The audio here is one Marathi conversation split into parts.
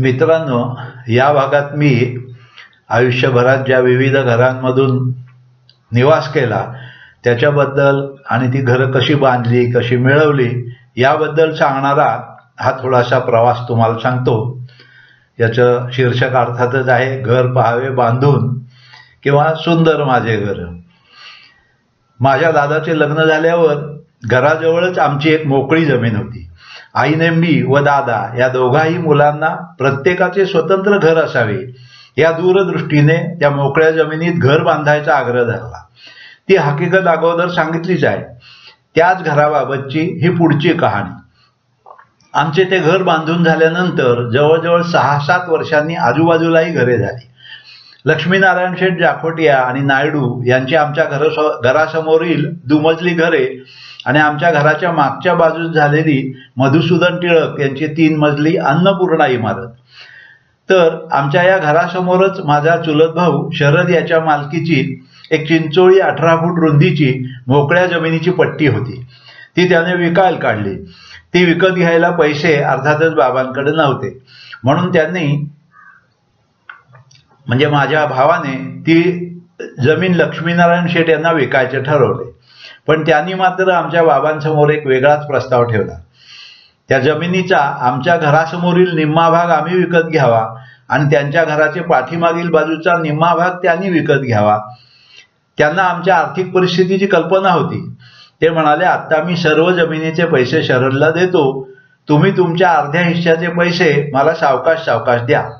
मित्रांनो या भागात मी आयुष्यभरात ज्या विविध घरांमधून निवास केला त्याच्याबद्दल आणि ती घरं कशी बांधली कशी मिळवली याबद्दल सांगणारा हा थोडासा प्रवास तुम्हाला सांगतो. याचं शीर्षक अर्थातच आहे घर पहावे बांधून किंवा सुंदर माझे घर. माझ्या दादाचे लग्न झाल्यावर घराजवळच आमची एक मोकळी जमीन होती. आईने मी व दादा या दोघाही मुलांना प्रत्येकाचे स्वतंत्र घर असावे. या दूरदृष्टीने त्या मोकळ्या जमिनीत घर बांधायचा आग्रह धरला. ती हकीकत अगोदर सांगितलीच आहे. त्याच घराबाबतची ही पुढची कहाणी. आमचे ते घर बांधून झाल्यानंतर जवळजवळ सहा सात वर्षांनी आजूबाजूलाही घरे झाली. लक्ष्मीनारायण शेठ जाखोटिया आणि नायडू यांची आमच्या घर घरासमोरील दुमजली घरे आणि आमच्या घराच्या मागच्या बाजूस झालेली मधुसूदन टिळक यांची तीन मजली अन्नपूर्णा इमारत. तर आमच्या या घरासमोरच माझा चुलत भाऊ शरद याच्या मालकीची एक चिंचोळी अठरा फूट रुंदीची मोकळ्या जमिनीची पट्टी होती. ती त्याने विकायला काढली. ती विकत घ्यायला पैसे अर्थातच बाबांकडे नव्हते. म्हणून त्यांनी म्हणजे माझ्या भावाने ती जमीन लक्ष्मीनारायण शेठ यांना विकायचे ठरवले. पण त्यांनी मात्र आमच्या बाबांसमोर एक वेगळाच प्रस्ताव ठेवला. त्या जमिनीचा आमच्या घरासमोरील निम्मा भाग आम्ही विकत घ्यावा आणि त्यांच्या घराचे पाठीमागील बाजूचा निम्मा भाग त्यांनी विकत घ्यावा. त्यांना आमच्या आर्थिक परिस्थितीची कल्पना होती. ते म्हणाले आत्ता मी सर्व जमिनीचे पैसे शरदला देतो. तुम्ही तुमच्या अर्ध्या हिश्श्याचे पैसे मला सावकाश सावकाश द्या.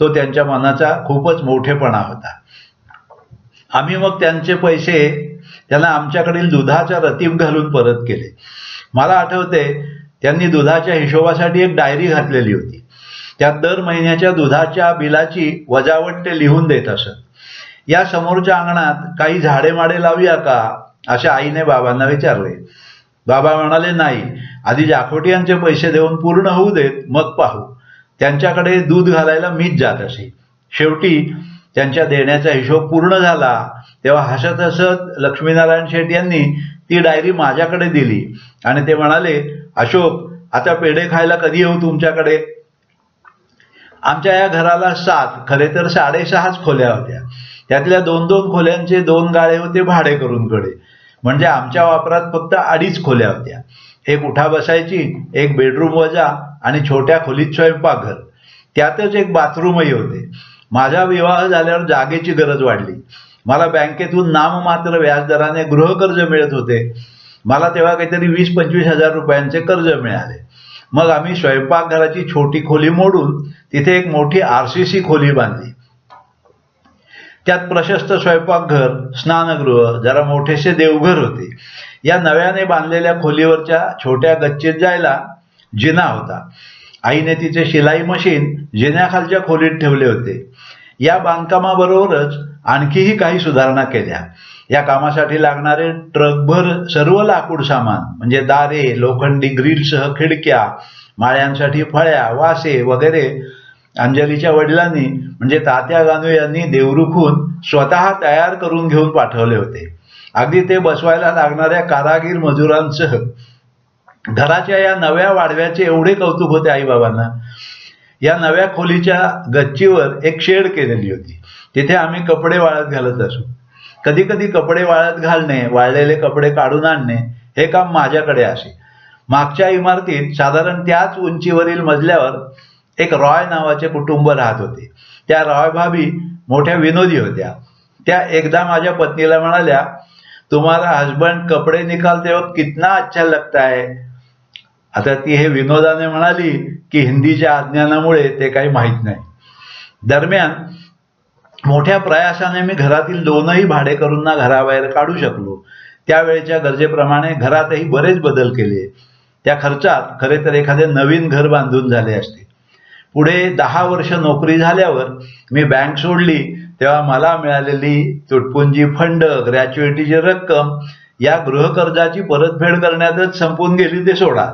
तो त्यांच्या मनाचा खूपच मोठेपणा होता. आम्ही मग त्यांचे पैसे त्यांना आमच्याकडील दुधाच्या रतीब घालून परत केले. मला आठवते त्यांनी दुधाच्या हिशोबासाठी एक डायरी घातलेली होती. त्यात दर महिन्याच्या दुधाच्या बिलाची वजावट ते लिहून देत असत. या समोरच्या अंगणात काही झाडे माडे लावूया का? असे आईने बाबांना विचारले. बाबा म्हणाले नाही आधी जाखोटियांचे पैसे देऊन पूर्ण होऊ देत मग पाहू. त्यांच्याकडे दूध घालायला मीच जात असे. शेवटी त्यांच्या देण्याचा हिशोब पूर्ण झाला. तेव्हा हसत हसत लक्ष्मीनारायण शेठ यांनी ती डायरी माझ्याकडे दिली. आणि ते म्हणाले अशोक आता पेढे खायला कधी येऊ तुमच्याकडे? आमच्या या घराला सात खरे तर साडेसहाच खोल्या होत्या. त्यातल्या दोन दोन खोल्यांचे दोन गाळे होते भाडे करून कडे म्हणजे आमच्या वापरात फक्त अडीच खोल्या होत्या. एक उठा बसायची एक बेडरूम वजा आणि छोट्या खोलीत स्वयंपाकघर. त्यातच एक बाथरूमही होते. माझा विवाह झाल्यावर जागेची गरज वाढली. मला बँकेतून नाममात्र व्याजदराने गृहकर्ज मिळत होते. मला तेव्हा काहीतरी वीस पंचवीस हजार रुपयांचे कर्ज मिळाले. मग आम्ही स्वयंपाकघराची छोटी खोली मोडून तिथे एक मोठी आरसीसी खोली बांधली. त्यात प्रशस्त स्वयंपाकघर स्नानगृह जरा मोठेसे देवघर होते. या नव्याने बांधलेल्या खोलीवरच्या छोट्या गच्चीत जायला जिना होता. आईने तिचे शिलाई मशीन जिन्याखालच्या खोलीत ठेवले होते. या बांधकामाबरोबरच आणखीही काही सुधारणा केल्या. या कामासाठी लागणारे ट्रकभर सर्व लाकूड सामान म्हणजे दारे लोखंडी ग्रिलसह खिडक्या माळ्यांसाठी फळ्या वासे वगैरे अंजलीच्या वडिलांनी म्हणजे तात्या गानू यांनी देवरुखून स्वतः तयार करून घेऊन पाठवले होते. अगदी ते बसवायला लागणाऱ्या कारागीर मजुरांसह घराच्या या नव्या वाढव्याचे एवढे कौतुक होते आईबाबांना. या नव्या खोलीच्या गच्चीवर एक शेड केलेली होती. तिथे आम्ही कपडे वाळत घालत असू. कधी कधी कपडे वाळत घालणे वाळलेले कपडे काढून आणणे हे काम माझ्याकडे असे. मागच्या इमारतीत साधारण त्याच उंचीवरील मजल्यावर एक रॉय नावाचे कुटुंब राहत होते. त्या रॉय भाभी मोठ्या विनोदी होत्या. त्या एकदा माझ्या पत्नीला म्हणाल्या तुम्हाला हजबंड कपडे निकालते वक्त कितना अच्छा लगता है. आता ती हे विनोदाने म्हणाली की हिंदीच्या अज्ञानामुळे ते काही माहीत नाही. दरम्यान मोठ्या प्रयासाने मी घरातील दोनही भाडेकरूंना घराबाहेर काढू शकलो. त्यावेळेच्या गरजेप्रमाणे घरातही बरेच बदल केले. त्या खर्चात खरे तर एखादे नवीन घर बांधून झाले असते. पुढे दहा वर्ष नोकरी झाल्यावर मी बँक सोडली तेव्हा मला मिळालेली तुटपुंजी फंड ग्रॅच्युइटीची रक्कम या गृहकर्जाची परतफेड करण्यातच संपून गेली ते सोडा.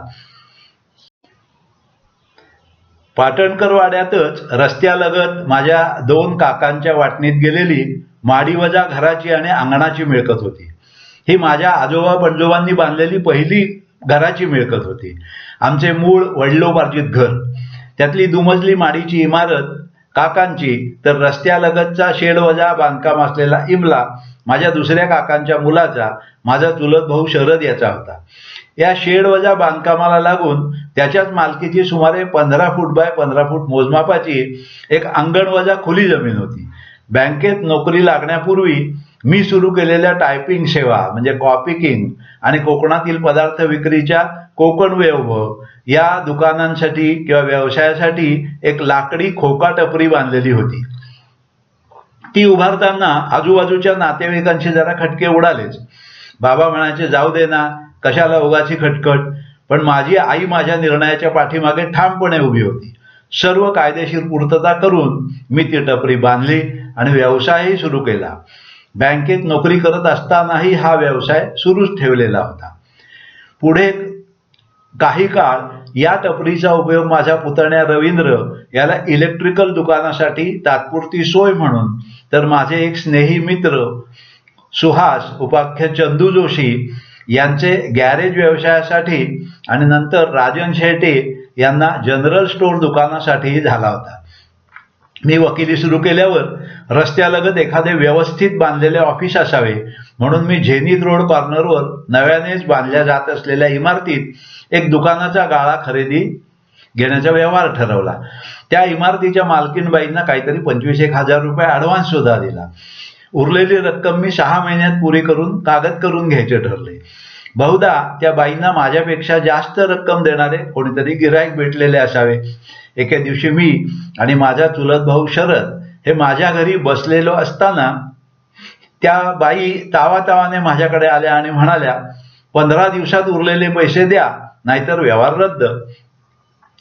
पाटणकर वाड्यातच रस्त्यालगत माझ्या दोन काकांच्या वाटणीत गेलेली माडीवजा घराची आणि अंगणाची मिळकत होती. ही माझ्या आजोबा पणजोबांनी बांधलेली पहिली घराची मिळकत होती. आमचे मूळ वडिलोपार्जित घर. त्यातली दुमजली माडीची इमारत काकांची तर रस्त्यालगतचा शेडवजा बांधकाम असलेला इमला माझ्या दुसऱ्या काकांच्या मुलाचा माझा चुलत भाऊ शरद याचा होता. या शेडवजा बांधकामाला लागून त्याच्याच मालकीची सुमारे पंधरा फूट बाय पंधरा फूट मोजमापाची एक अंगणवजा खुली जमीन होती. बँकेत नोकरी लागण्यापूर्वी मी सुरू केलेल्या टायपिंग सेवा म्हणजे कॉपी किंग आणि कोकणातील पदार्थ विक्रीच्या कोकण वैभव या दुकानांसाठी किंवा व्यवसायासाठी एक लाकडी खोका टपरी बांधलेली होती. ती उभारताना आजूबाजूच्या नातेवाईकांशी जरा खटके उडालेच. बाबा म्हणायचे जाऊ दे ना कशाला उगाची खटखट. पण माझी आई माझ्या निर्णयाच्या पाठीमागे ठामपणे उभी होती. सर्व कायदेशीर पूर्तता करून मी ती टपरी बांधली आणि व्यवसायही सुरू केला. बँकेत नोकरी करत असतानाही हा व्यवसाय सुरूच ठेवलेला होता. पुढे काही काळ या टपरीचा उपयोग माझ्या पुतण्या रवींद्र याला इलेक्ट्रिकल दुकानासाठी तात्पुरती सोय म्हणून. तर माझे एक स्नेही मित्र सुहास उपाख्य चंदू जोशी यांचे गॅरेज व्यवसायासाठी आणि नंतर राजन शेटे यांना जनरल स्टोअर दुकानासाठीही झाला होता. मी वकिली सुरू केल्यावर रस्त्यालगत एखादे व्यवस्थित बांधलेले ऑफिस असावे. म्हणून मी झेनीत रोड कॉर्नरवर नव्यानेच बांधल्या जात असलेल्या इमारतीत एक दुकानाचा गाळा खरेदी घेण्याचा व्यवहार ठरवला. त्या इमारतीच्या मालकीनबाईंना काहीतरी पंचवीस एक हजार रुपये ॲडव्हान्स सुद्धा दिला. उरलेली रक्कम मी सहा महिन्यात पुरी करून कागद करून घ्यायचे ठरले. बहुधा त्या बाईंना माझ्यापेक्षा जास्त रक्कम देणारे कोणीतरी गिराईक भेटलेले असावे. एके दिवशी मी आणि माझा चुलत भाऊ शरद हे माझ्या घरी बसलेलो असताना त्या बाई तावातावाने माझ्याकडे आल्या आणि म्हणाल्या पंधरा दिवसात उरलेले पैसे द्या नाहीतर व्यवहार रद्द.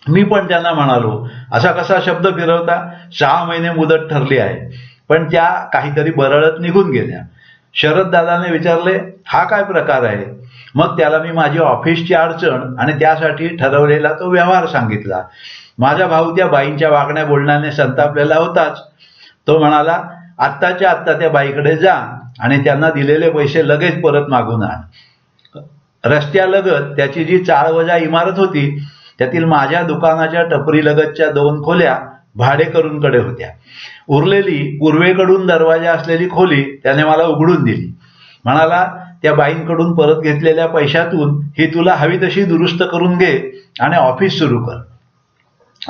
मी पण त्यांना म्हणालो असा कसा शब्द फिरवता? सहा महिने मुदत ठरली आहे पण त्या काहीतरी बरळत निघून गेल्या. शरद दादाने विचारले हा काय प्रकार आहे? मग त्याला मी माझी ऑफिसची अडचण आणि त्यासाठी ठरवलेला तो व्यवहार सांगितला. माझा भाऊ त्या बाईंच्या वागण्या बोलण्याने संतापलेला होताच. तो म्हणाला आत्ताच्या आत्ता त्या बाईकडे जा आणि त्यांना दिलेले पैसे लगेच परत मागून आण. रस्त्यालगत त्याची जी चाळवजा इमारत होती त्यातील माझ्या दुकानाच्या टपरीलगतच्या दोन खोल्या भाडेकरूंकडे होत्या. उरलेली पूर्वेकडून दरवाजा असलेली खोली त्याने मला उघडून दिली. म्हणाला त्या बाईंकडून परत घेतलेल्या पैशातून ही तुला हवी तशी दुरुस्त करून घे आणि ऑफिस सुरू कर.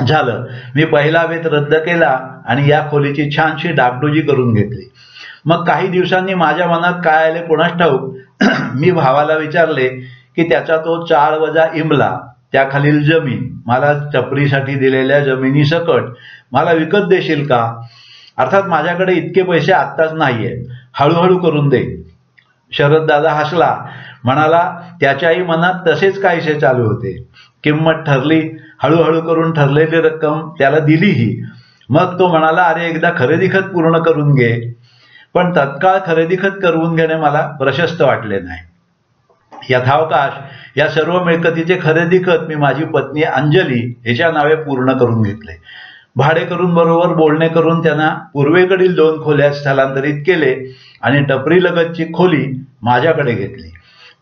झालं. मी पहिला वेत रद्द केला आणि या खोलीची छानशी डागडुजी करून घेतली. मग काही दिवसांनी माझ्या मनात काय आले कोणास ठाऊक? मी भावाला विचारले की त्याचा तो चाळ वजा इमला त्याखालील जमीन मला टपरीसाठी दिलेल्या जमिनी सकट मला विकत देशील का? अर्थात माझ्याकडे इतके पैसे आत्ताच नाहीये. हळूहळू करून दे. शरद दादा हसला. म्हणाला त्याच्याही मनात तसेच काहीसे चालू होते. किंमत ठरली. हळूहळू करून ठरलेली रक्कम त्याला दिलीही. मग तो म्हणाला अरे एकदा खरेदी खत पूर्ण करून घे. पण तत्काळ खरेदी खत करून घेणे मला प्रशस्त वाटले नाही. यथावकाश या सर्व मिळकतीचे खरेदी खत मी माझी पत्नी अंजली हिच्या नावे पूर्ण करून घेतले. भाडेकरून बरोबर बोलणे करून त्यांना पूर्वेकडील दोन खोल्या स्थलांतरित केले आणि टपरीलगतची खोली माझ्याकडे घेतली.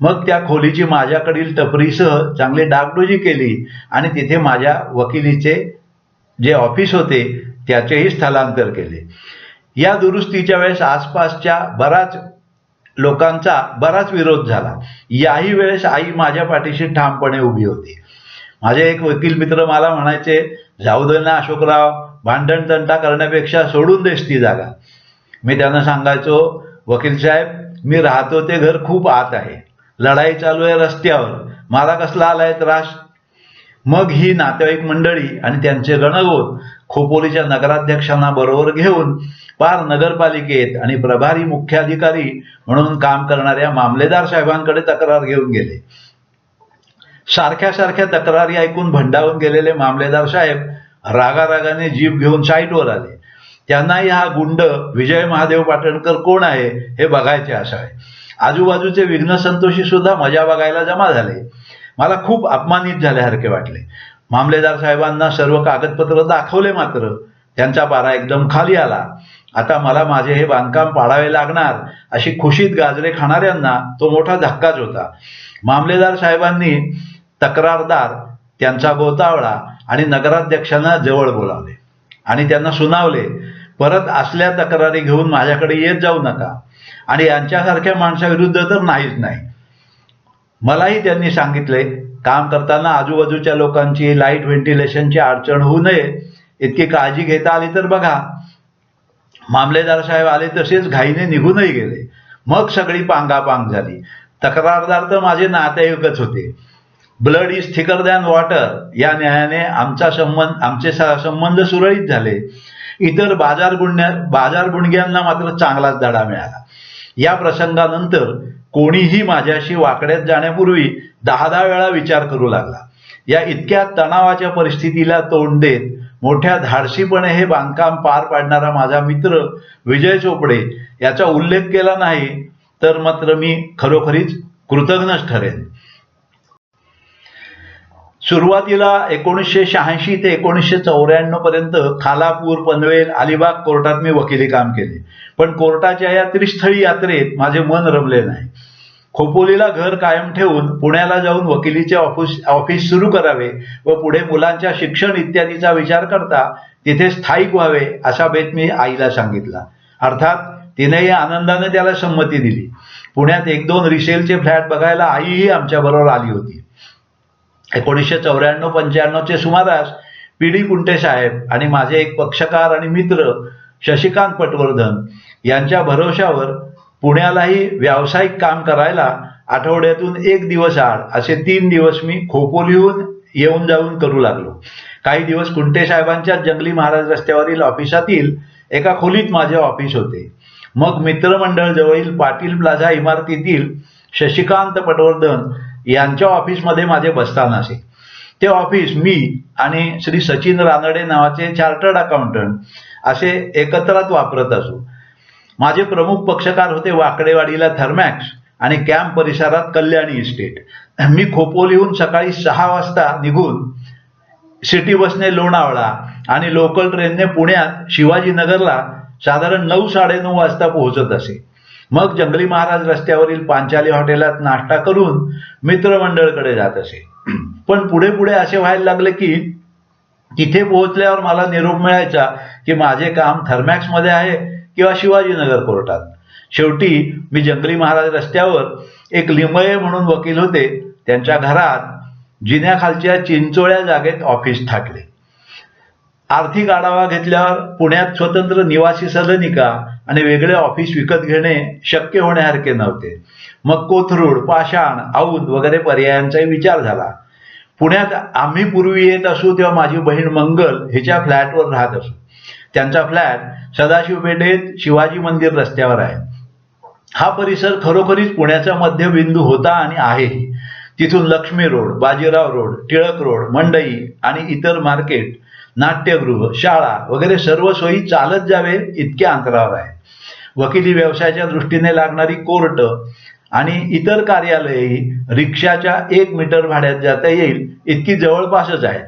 मग त्या खोलीची माझ्याकडील टपरीसह चांगली डागडुजी केली आणि तिथे माझ्या वकिलीचे जे ऑफिस होते त्याचेही स्थलांतर केले. या दुरुस्तीच्या वेळेस आसपासच्या बराच लोकांचा बराच विरोध झाला. याही वेळेस आई माझ्या पाठीशी ठामपणे उभी होती. माझे एक वकील मित्र मला म्हणायचे जाऊ दे ना अशोकराव भांडण तंटा करण्यापेक्षा सोडून देस ती जागा. मी त्यांना सांगायचो वकील साहेब मी राहतो ते घर खूप आत आहे. लढाई चालू आहे रस्त्यावर. मला कसला आलाय त्रास? मग ही नातेवाईक मंडळी आणि त्यांचे गणगोत खोपोलीच्या नगराध्यक्षांना बरोबर घेऊन पार नगरपालिकेत आणि प्रभारी मुख्याधिकारी म्हणून काम करणाऱ्या मामलेदार साहेबांकडे तक्रार घेऊन गेले. सारख्या सारख्या तक्रारी ऐकून भंडावून गेलेले मामलेदार साहेब रागारागाने जीप घेऊन साईटवर आले. त्यांनाही हा गुंड विजय महादेव पाटणकर कोण आहे हे बघायचे असावे आजूबाजूचे विघ्न संतोषी सुद्धा मजा बघायला जमा झाले. मला खूप अपमानित झाल्यासारखे वाटले. मामलेदार साहेबांना सर्व कागदपत्र दाखवले मात्र. त्यांचा पारा एकदम खाली आला. आता मला माझे हे बांधकाम पाडावे लागणार अशी खुशीत गाजरे खाणाऱ्यांना तो मोठा धक्काच होता. मामलेदार साहेबांनी तक्रारदार त्यांचा गोतावळा आणि नगराध्यक्षांना जवळ बोलावले. आणि त्यांना सुनावले परत असल्या तक्रारी घेऊन माझ्याकडे येत जाऊ नका. आणि यांच्यासारख्या माणसाविरुद्ध तर नाहीच नाही. मलाही त्यांनी सांगितले काम करताना आजूबाजूच्या लोकांची लाइट व्हेंटिलेशनची अडचण होऊ नये इतकी काळजी घेता आली तर बघा. मामलेदार साहेब आले तसेच घाईने निघूनही गेले. मग सगळी पांगापांग झाली. तक्रारदार तर माझे नातेवाईकच होते. Blood is thicker than water या न्यायाने आमचा संबंध आमचे संबंध सुरळीत झाले. इतर बाजार गुण बाजार गुणग्यांना मात्र चांगलाच धडा मिळाला. या प्रसंगानंतर कोणीही माझ्याशी वाकड्यात जाण्यापूर्वी दहा दहा वेळा विचार करू लागला. या इतक्या तणावाच्या परिस्थितीला तोंड देत मोठ्या धाडशीपणे हे बांधकाम पार पाडणारा माझा मित्र विजय चोपडे याचा उल्लेख केला नाही तर मात्र मी खरोखरीच कृतज्ञच ठरेन. सुरुवातीला एकोणीसशे शहाऐंशी ते एकोणीसशे चौऱ्याण्णव पर्यंत खालापूर पनवेल अलिबाग कोर्टात मी वकिली काम केले. पण कोर्टाच्या या त्रिस्थळी यात्रेत माझे मन रमले नाही. खोपोलीला घर कायम ठेवून पुण्याला जाऊन वकिलीचे ऑफिस ऑफिस सुरू करावे व पुढे मुलांच्या शिक्षण इत्यादीचा विचार करता तिथे स्थायिक व्हावे असा बेत मी आईला सांगितला. अर्थात तिनेही आनंदाने त्याला संमती दिली. पुण्यात एक दोन रिसेलचे फ्लॅट बघायला आईही आमच्याबरोबर आली होती. एकोणीसशे चौऱ्याण्णव पंच्याण्णवचे सुमारास पी डी कुंटे साहेब आणि माझे एक पक्षकार आणि मित्र शशिकांत पटवर्धन यांच्या भरोशावर पुण्यालाही व्यावसायिक काम करायला आठवड्यातून एक दिवस आड असे तीन दिवस मी खोपोलीहून येऊन जाऊन करू लागलो. काही दिवस कुंटे साहेबांच्या जंगली महाराज रस्त्यावरील ऑफिसातील एका खोलीत माझे ऑफिस होते. मग मित्रमंडळ जवळील पाटील प्लाझा इमारतीतील शशिकांत पटवर्धन यांच्या ऑफिसमध्ये माझे बसतान असे. ते ऑफिस मी आणि श्री सचिन रानडे नावाचे चार्टर्ड अकाउंटंट असे एकत्रात वापरत असू. माझे प्रमुख पक्षकार होते वाकडेवाडीला थर्मॅक्स आणि कॅम्प परिसरात कल्याणी इस्टेट. मी खोपोलीहून सकाळी सहा वाजता निघून सिटी बसने लोणावळा आणि लोकल ट्रेनने पुण्यात शिवाजीनगरला साधारण नऊ साडेनऊ वाजता पोहोचत असे. मग जंगली महाराज रस्त्यावरील पांचाली हॉटेलात नाश्ता करून मित्रमंडळकडे जात असे. पण पुढे पुढे असे व्हायला लागले की तिथे पोहोचल्यावर मला निरोप मिळायचा की माझे काम थर्मॅक्समध्ये आहे किंवा शिवाजीनगर कोर्टात. शेवटी मी जंगली महाराज रस्त्यावर एक लिमये म्हणून वकील होते. त्यांच्या घरात जिन्याखालच्या चिंचोळ्या जागेत ऑफिस ठाकले आर्थिक आढावा घेतल्यावर पुण्यात स्वतंत्र निवासी सदनिका आणि वेगळे ऑफिस विकत घेणे शक्य होण्यासारखे नव्हते. मग कोथरूड पाषाण औंध वगैरे पर्यायांचाही विचार झाला. पुण्यात आम्ही पूर्वी येत असू तेव्हा माझी बहीण मंगल हिच्या फ्लॅटवर राहत असू. त्यांचा फ्लॅट सदाशिव पेठेत शिवाजी मंदिर रस्त्यावर आहे. हा परिसर खरोखरीच पुण्याचा मध्यबिंदू होता आणि आहे. तिथून Laxmi road Bajirao road Tilak road Mandai आणि इतर मार्केट नाट्यगृह शाळा वगैरे सर्व सोयी चालत जावे इतक्या अंतरावर आहे वकिली व्यवसायाच्या दृष्टीने लागणारी कोर्ट आणि इतर कार्यालयही रिक्षाच्या एक मीटर भाड्यात जाता येईल इतकी जवळपासच आहे.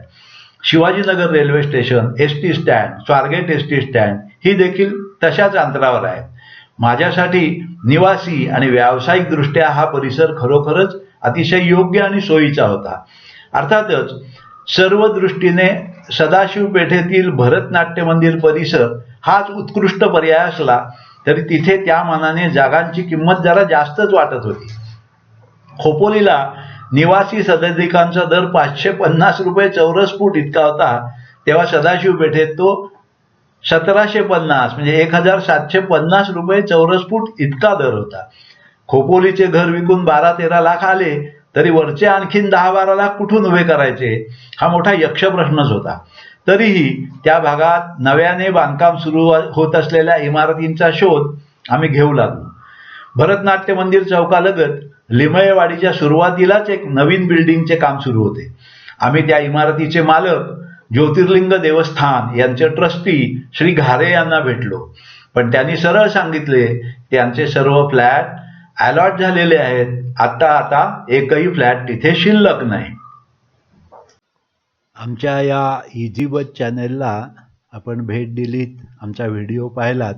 Shivajinagar railway station S T stand Swargate S T stand ही देखील तशाच अंतरावर आहे माझ्यासाठी निवासी आणि व्यावसायिक दृष्ट्या हा परिसर खरोखरच अतिशय योग्य आणि सोयीचा होता. अर्थातच सर्व दृष्टीने सदाशिव पेठेतील भरतनाट्य मंदिर परिसर हाच उत्कृष्ट पर्याय असला तरी तिथे त्या मानाने जागांची किंमत जरा जास्तच वाटत होती. खोपोलीला निवासी सदनिकांचा दर पाचशे पन्नास रुपये चौरस फूट इतका होता तेव्हा सदाशिव पेठेत तो सतराशे पन्नास म्हणजे एक हजार सातशे पन्नास रुपये चौरस फूट इतका दर होता. खोपोलीचे घर विकून बारा तेरा लाख आले तरी वरचे आणखीन दहा बाराला कुठून उभे करायचे? हा मोठा यक्ष प्रश्नच होता. तरीही त्या भागात नव्याने बांधकाम सुरू होत असलेल्या इमारतींचा शोध आम्ही घेऊ लागलो. भरतनाट्य मंदिर चौकालगत लिमयेवाडीच्या सुरुवातीलाच एक नवीन बिल्डिंगचे काम सुरू होते. आम्ही त्या इमारतीचे मालक ज्योतिर्लिंग देवस्थान यांचे ट्रस्टी श्री घारे यांना भेटलो. पण त्यांनी सरळ सांगितले त्यांचे सर्व फ्लॅट अलॉट झालेले आहेत. आता आता एकही फ्लॅट तिथे शिल्लक नाही. आमच्या या इझी चॅनेलला आपण भेट दिलीत आमचा व्हिडिओ पाहिलात.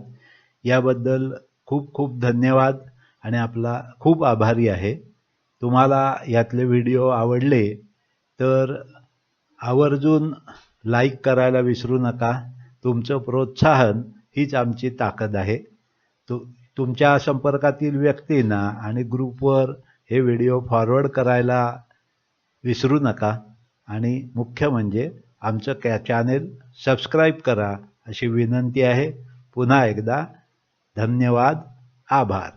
याबद्दल खूप खूप धन्यवाद आणि आपला खूप आभारी आहे. तुम्हाला यातले व्हिडिओ आवडले तर आवर्जून लाईक करायला विसरू नका. तुमचं प्रोत्साहन हीच आमची ताकद आहे. तु तुमच्या संपर्कातील व्यक्तींना आणि ग्रुपवर हे व्हिडिओ फॉरवर्ड करायला विसरू नका. आणि मुख्य म्हणजे आमचं कॅ चॅनेल सबस्क्राईब करा अशी विनंती आहे. पुन्हा एकदा धन्यवाद. आभार.